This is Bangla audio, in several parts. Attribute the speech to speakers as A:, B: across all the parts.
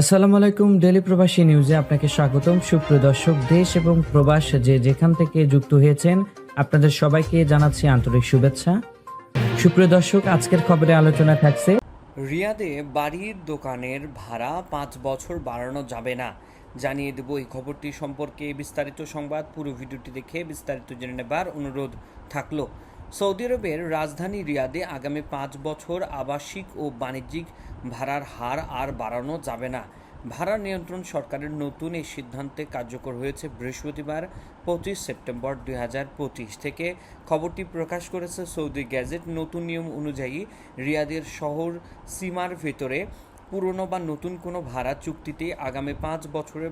A: আসসালামু আলাইকুম ডেলি প্রবাসী নিউজে আপনাকে স্বাগতম। সুপ্রিয় দর্শক, দেশ এবং প্রবাস যে যেখান থেকে যুক্ত হয়েছেন, আপনাদের সবাইকে জানাচ্ছি আন্তরিক শুভেচ্ছা। সুপ্রিয় দর্শক, আজকের খবরে আলোচনা থাকছে,
B: রিয়াদে বাড়ির দোকানের ভাড়া পাঁচ বছর বাড়ানো যাবে না। জানিয়ে দেব এই খবরটি সম্পর্কে বিস্তারিত সংবাদ। পুরো ভিডিওটি দেখে বিস্তারিত জেনে নেবার অনুরোধ থাকল। সৌদি আরবের রাজধানী রিয়াদে আগামী পাঁচ বছর আবাসিক ও বাণিজ্যিক ভাড়ার হার আর বাড়ানো যাবে না। ভাড়া নিয়ন্ত্রণ সরকারের নতুন এই সিদ্ধান্তে কার্যকর হয়েছে বৃহস্পতিবার পঁচিশ সেপ্টেম্বর দু হাজার পঁচিশ থেকে। খবরটি প্রকাশ করেছে সৌদি গ্যাজেট। নতুন নিয়ম অনুযায়ী রিয়াদের শহর সীমার ভেতরে পুরনো বা নতুন কোনো ভাড়া চুক্তিতে আগামী পাঁচ বছরে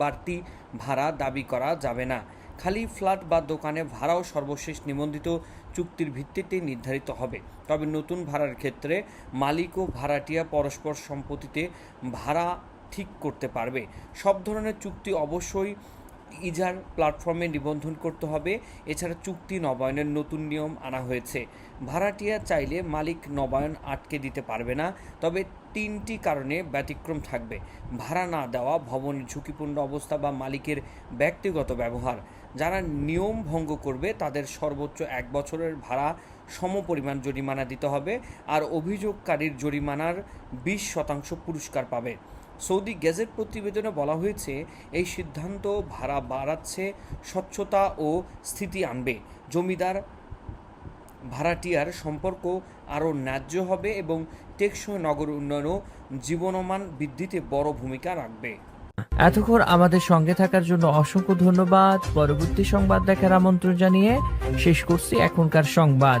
B: বাড়তি ভাড়া দাবি করা যাবে না। খালি ফ্ল্যাট বা দোকানে ভাড়াও সর্বশেষ নিবন্ধিত চুক্তির ভিত্তিতে নির্ধারিত হবে। তবে নতুন ভাড়ার ক্ষেত্রে মালিক ও ভাড়াটিয়া পরস্পর সম্পত্তিতে ভাড়া ঠিক করতে পারবে। সব ধরনের চুক্তি অবশ্যই ইজার প্ল্যাটফর্মে নিবন্ধন করতে হবে। এছাড়া চুক্তি নবায়নের নতুন নিয়ম আনা হয়েছে। ভাড়াটিয়া চাইলে মালিক নবায়ন আটকে দিতে পারবে না, তবে তিনটি কারণে ব্যতিক্রম থাকবে। ভাড়া না দেওয়া ভবনের ঝুঁকিপূর্ণ অবস্থা বা মালিকের ব্যক্তিগত ব্যবহার। যারা নিয়ম ভঙ্গ করবে, তাদের সর্বোচ্চ এক বছরের ভাড়া সমপরিমাণ জরিমানা দিতে হবে, আর অভিযোগকারীর জরিমানার বিশ শতাংশ পুরস্কার পাবে। সৌদি গেজেট প্রতিবেদনে বলা হয়েছে, এই সিদ্ধান্ত ভাড়া বাড়াচ্ছে, স্বচ্ছতা ও স্থিতি আনবে। জমিদার ভাড়াটিয়ার সম্পর্ক আরও ন্যায্য হবে এবং টেকসই নগর উন্নয়ন ও জীবনমান বৃদ্ধিতে বড় ভূমিকা রাখবে।
A: এতক্ষণ আমাদের সঙ্গে থাকার জন্য অসংখ্য ধন্যবাদ। পরবর্তী সংবাদ দেখার আমন্ত্রণ জানিয়ে শেষ করছি এখনকার সংবাদ।